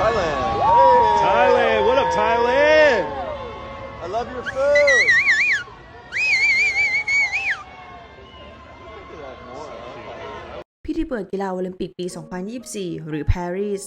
Thailand. Hey. Thailand, what up, Thailand? I love your food. Look at that more. I like that. พิธีเปิดกีฬาโอลิมปิกปี 2024 หรือ Paris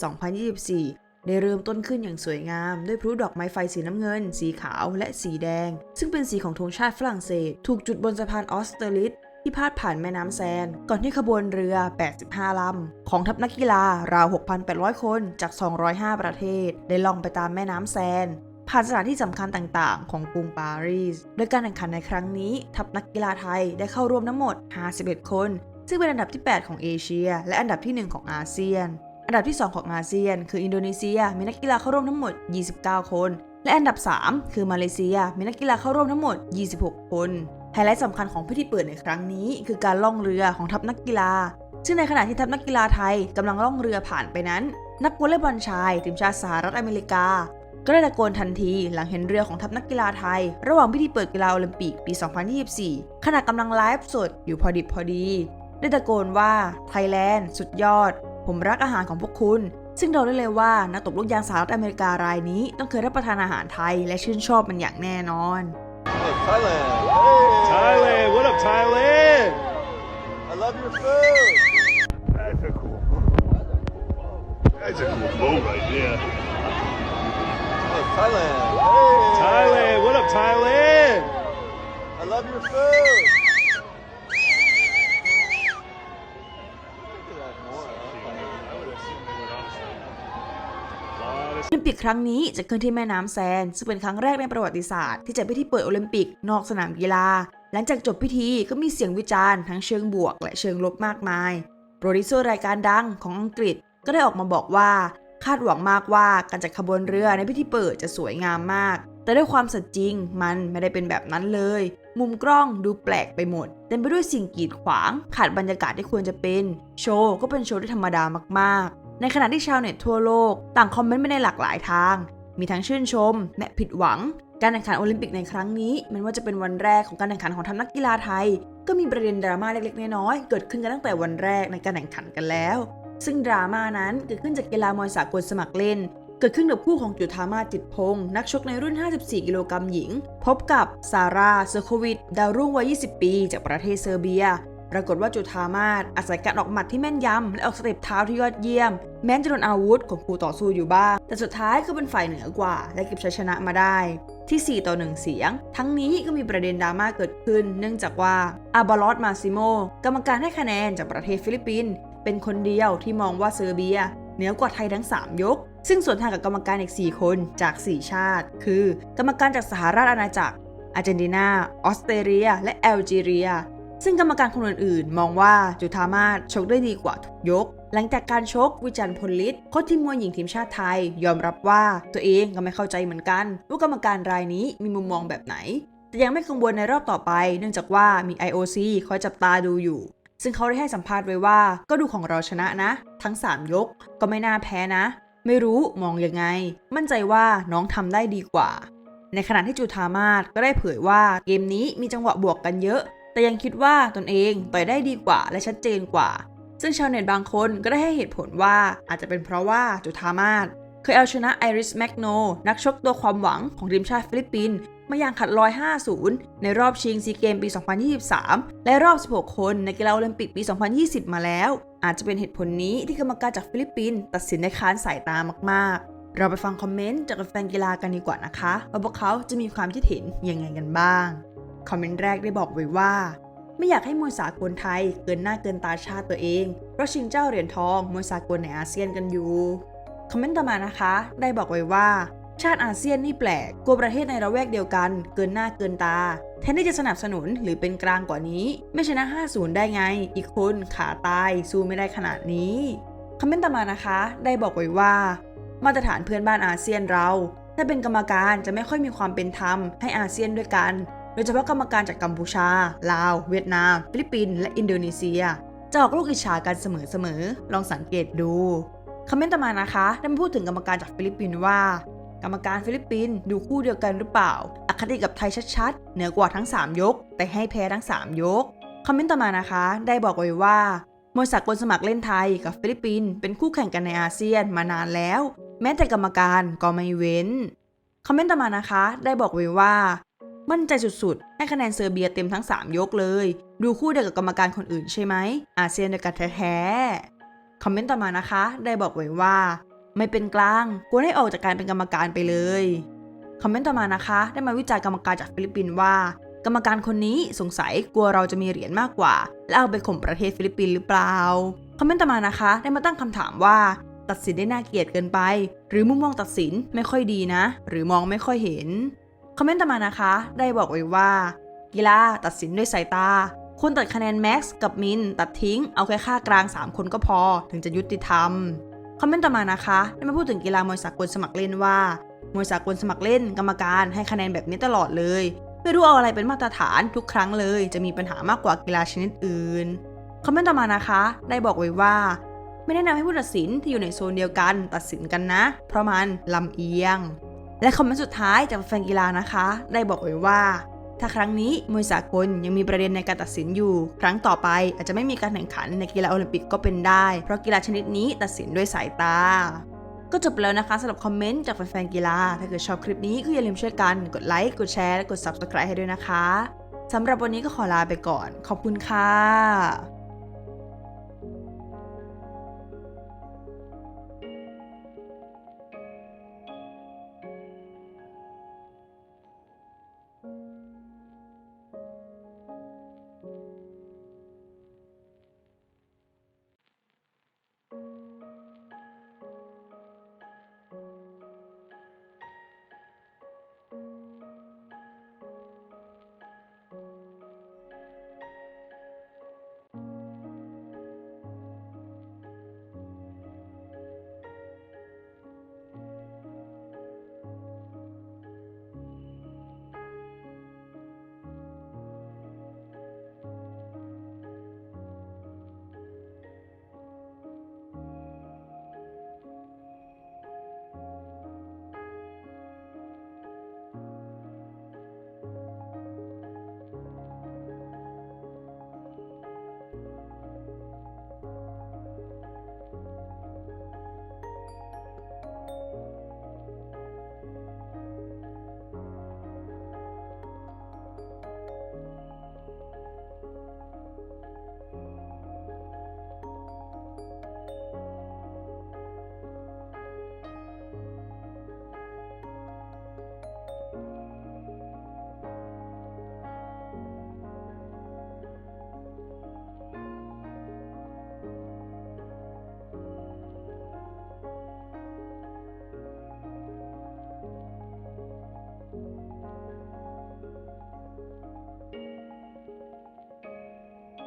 2024ได้เริ่มต้นขึ้นอย่างสวยงาม ด้วยพลุดอกไม้ไฟสีน้ำเงิน สีขาวและสีแดง ซึ่งเป็นสีของธงชาติฝรั่งเศส ถูกจุดบนสะพานออสเตอริส ที่พาดผ่านแม่น้ำแซน ก่อนที่ขบวนเรือ 85 ลำ ของทัพนักกีฬาราว 6,800 คนจาก 205 ประเทศ ได้ล่องไปตามแม่น้ำแซน ผ่านสถานที่สำคัญต่างๆ ของกรุงปารีส โดยการแข่งขันในครั้งนี้ ทัพนักกีฬาไทยได้เข้าร่วมทั้งหมด 51 คน ซึ่งเป็นอันดับที่ 8 ของเอเชีย และอันดับที่ 1 ของอาเซียน อันดับที่ 2 ของอาเซียน คืออินโดนีเซีย มีนักกีฬาเข้าร่วมทั้งหมด 29 คน และอันดับ 3 คือมาเลเซีย มีนักกีฬาเข้าร่วมทั้งหมด 26 คน ไฮไลท์สำคัญของพิธีเปิดในครั้งนี้ คือการล่องเรือของทัพนักกีฬา ซึ่งในขณะที่ทัพนักกีฬาไทยกำลังล่องเรือผ่านไปนั้น นักวอลเลย์บอลชายทีมชาติสหรัฐอเมริกา ก็ได้ตะโกนทันทีหลังเห็นเรือของทัพนักกีฬาไทย ระหว่างพิธีเปิดกีฬาโอลิมปิกปี 2024 ขณะกำลังไลฟ์สดอยู่พอดิบพอดี ได้ตะโกนว่าไทยแลนด์สุดยอด ผมรักอาหารของพวกคุณซึ่งเราได้เลยว่านักตบลูกยางสหรัฐอเมริการายนี้ต้องเคยรับประทานอาหารไทยและชื่นชอบมันอย่างแน่นอน Look, Thailand. Hey. Thailand, what up, Thailand? I love your food. That's a cool That's a cool boat right there. Look, Thailand. Hey. Thailand, what up, Thailand? I love your food. โอลิมปิกครั้งนี้จะขึ้นที่แม่น้ำแซน ซึ่งเป็นครั้งแรกในประวัติศาสตร์ที่จะพิธีเปิดโอลิมปิกนอกสนามกีฬา หลังจากจบพิธีก็มีเสียงวิจารณ์ทั้งเชิงบวก และเชิงลบมากมาย โปรดิวเซอร์รายการดังของอังกฤษก็ได้ออกมาบอกว่า คาดหวังมากว่าการจัดขบวนเรือในพิธีเปิดจะสวยงามมาก แต่ด้วยความสัตย์จริงมันไม่ได้เป็นแบบนั้นเลย มุมกล้องดูแปลกไปหมดเต็มไปด้วยสิ่งกีดขวาง ขาดบรรยากาศที่ควรจะเป็น โชว์ก็เป็นโชว์ที่ธรรมดามากๆ ในขณะที่ชาวเน็ตทั่วโลกต่างคอมเมนต์ไปในหลากหลายทาง มีทั้งชื่นชมและผิดหวัง การแข่งขันโอลิมปิกในครั้งนี้แมันว่าจะเป็นวันแรกของการแข่งขันของทัพนักกีฬาไทย ก็มีประเด็นดราม่าเล็กๆน้อยๆเกิดขึ้นกันตั้งแต่วันแรกในการแข่งขันกันแล้ว ซึ่งดราม่านั้นเกิดขึ้นจากกีฬามวยสากลสมัครเล่น เกิดขึ้นกับคู่ของจุธามาจิตพงศ์นักชกในรุ่น 54 กิโลกรัมหญิง พบกับซาร่าเซอร์โควิดดาวรุ่งวัย 20 ปี จากประเทศเซอร์เบีย ปรากฏว่าจุธามาศอาศัยการออกหมัดที่แม่นยำและออกสเต็ปเท้าที่ยอดเยี่ยม แม้จะโดนอาวุธของคู่ต่อสู้อยู่บ้าง แต่สุดท้ายก็เป็นฝ่ายเหนือกว่า และเก็บชัยชนะมาได้ที่ 4 ต่อ 1 เสียง ทั้งนี้ก็มีประเด็นดราม่าเกิดขึ้น เนื่องจากว่าอาบาลอสมาซิโม กรรมการให้คะแนนจากประเทศฟิลิปปินส์เป็นคนเดียวที่มองว่าเซอร์เบีย เหนือกว่าไทยทั้ง 3 ยก ซึ่งส่วนทางกับกรรมการอีก 4 คนจาก 4 ชาติ คือ กรรมการจากสหราชอาณาจักรอาร์เจนตินา ออสเตรเลีย และแอลจีเรีย ซึ่งกรรมการคนอื่นๆ มองว่าจุธามาศชกได้ดีกว่าทุกยก หลังจากการชกวิจันทร์พลลิตโค้ชทีมมวยหญิงทีมชาติไทย ยอมรับว่าตัวเองก็ไม่เข้าใจเหมือนกัน ว่ากรรมการรายนี้มีมุมมองแบบไหน แต่ยังไม่กังวลในรอบต่อไป เนื่องจากว่ามี IOC คอยจับตาดูอยู่ ซึ่งเขาได้ให้สัมภาษณ์ไว้ว่าก็ดูของเราชนะนะ ทั้ง 3 ยกก็ไม่น่าแพ้นะ ไม่รู้มองยังไง มั่นใจว่าน้องทำได้ดีกว่าในขณะที่จุธามาศก็ได้เผยว่าเกมนี้มีจังหวะบวกกันเยอะ แต่ยังคิดว่าตนเองต่อยได้ดีกว่าและชัดเจนกว่า ซึ่งชาวเน็ตบางคนก็ได้ให้เหตุผลว่าอาจจะเป็นเพราะว่าจุธามาศเคยเอาชนะไอริสแมกโน นักชกตัวความหวังของทีมชาติฟิลิปปินส์มาอย่างขัดลอย 5-0 ในรอบชิงซีเกมปี 2023 และรอบ 16 คนในกีฬาโอลิมปิกปี 2020 มาแล้ว อาจจะเป็นเหตุผลนี้ที่กรรมการจากฟิลิปปินส์ตัดสินในค้านสายตามาก ๆ เราไปฟังคอมเมนต์จากแฟนกีฬากันดีกว่านะคะว่าพวกเขาจะมีความคิดเห็นยังไงกันบ้าง คอมเมนต์แรกได้บอกไว้ว่า ไม่อยากให้มวยสากลไทยเกินหน้าเกินตาชาติตัวเองเพราะชิงเจ้าเหรียญทองมวยสากลในอาเซียนกันอยู่คอมเมนต์ต่อมานะคะ ได้บอกไว้ว่า ชาติอาเซียนนี่แปลกกลัวประเทศในระแวกเดียวกัน เกินหน้าเกินตา แทนที่จะสนับสนุนหรือเป็นกลางกว่านี้ ไม่ชนะ 5-0 ได้ไง อีกคนขาตายสู้ไม่ได้ขนาดนี้คอมเมนต์ต่อมานะคะ ได้บอกไว้ว่า มาตรฐานเพื่อนบ้านอาเซียนเรา ถ้าเป็นกรรมการจะไม่ค่อยมีความเป็นธรรมให้อาเซียนด้วยกัน โดยเฉพาะกรรมการจากกัมพูชา ลาว เวียดนาม ฟิลิปปินส์และอินโดนีเซียจะออกลูกอิจฉากันเสมอๆ ลองสังเกตดู คอมเมนต์ต่อมานะคะได้มาพูดถึงกรรมการจากฟิลิปปินส์ว่า กรรมการฟิลิปปินส์ดูคู่เดียวกันหรือเปล่า อคติกับไทยชัดๆ เหนือกว่าทั้ง 3 ยก แต่ให้แพ้ทั้ง 3 ยก คอมเมนต์ต่อมานะคะ ได้บอกไว้ว่ามวยสากลสมัครเล่นไทยกับฟิลิปปินส์เป็นคู่แข่งกันในอาเซียนมานานแล้ว แม้แต่กรรมการก็ไม่เว้น คอมเมนต์ต่อมานะคะ ได้บอกไว้ว่า มั่นใจสุดๆ ให้คะแนนเซอร์เบียเต็มทั้ง 3 ยกเลย ดูคู่เดียวกับกรรมการคนอื่นใช่ไหม อาเซียนเดียวกันแท้ๆ คอมเมนต์ต่อมานะคะ ได้บอกไว้ว่า ไม่เป็นกลางควรให้ออกจากการเป็นกรรมการไปเลย คอมเมนต์ต่อมานะคะ ได้มาวิจารณ์กรรมการจากฟิลิปปินส์ว่า กรรมการคนนี้สงสัยกลัวเราจะมีเหรียญมากกว่า และเอาไปข่มประเทศฟิลิปปินส์หรือเปล่า คอมเมนต์ต่อมานะคะ ได้มาตั้งคำถามว่าตัดสินได้น่าเกลียดเกินไป หรือมุมมองตัดสินไม่ค่อยดีนะ หรือมองไม่ค่อยเห็น คอมเมนต์ต่อมานะคะ ได้บอกไว้ว่า กีฬาตัดสินด้วยสายตาควรตัดคะแนนแม็กซ์กับมินตัดทิ้ง เอาแค่ค่ากลาง 3 คนก็พอ ถึงจะยุติธรรม คอมเมนต์ต่อมานะคะได้มาพูดถึงกีฬามวยสากลสมัครเล่นว่ามวยสากลสมัครเล่นกรรมการให้คะแนนแบบนี้ตลอดเลย ไม่รู้เอาอะไรเป็นมาตรฐานทุกครั้งเลย จะมีปัญหามากกว่ากีฬาชนิดอื่น คอมเมนต์ต่อมานะคะ ได้บอกไว้ว่า ไม่แนะนำให้ผู้ตัดสินที่อยู่ในโซนเดียวกัน ตัดสินกันนะ เพราะมันลำเอียง และคอมเมนต์สุดท้ายจากแฟนกีฬานะคะ ได้บอกไว้ว่า ถ้าครั้งนี้มวยสากลยังมีประเด็นในการตัดสินอยู่ ครั้งต่อไปอาจจะไม่มีการแข่งขันในกีฬาโอลิมปิกก็เป็นได้ เพราะกีฬาชนิดนี้ตัดสินด้วยสายตาก็จบแล้วนะคะสำหรับคอมเมนต์จากแฟนๆกีฬา ถ้าเกิดชอบคลิปนี้ก็อย่าลืมช่วยกัน กดไลค์ กดแชร์ และกด subscribe ให้ด้วยนะคะ สำหรับวันนี้ก็ขอลาไปก่อน ขอบคุณค่ะ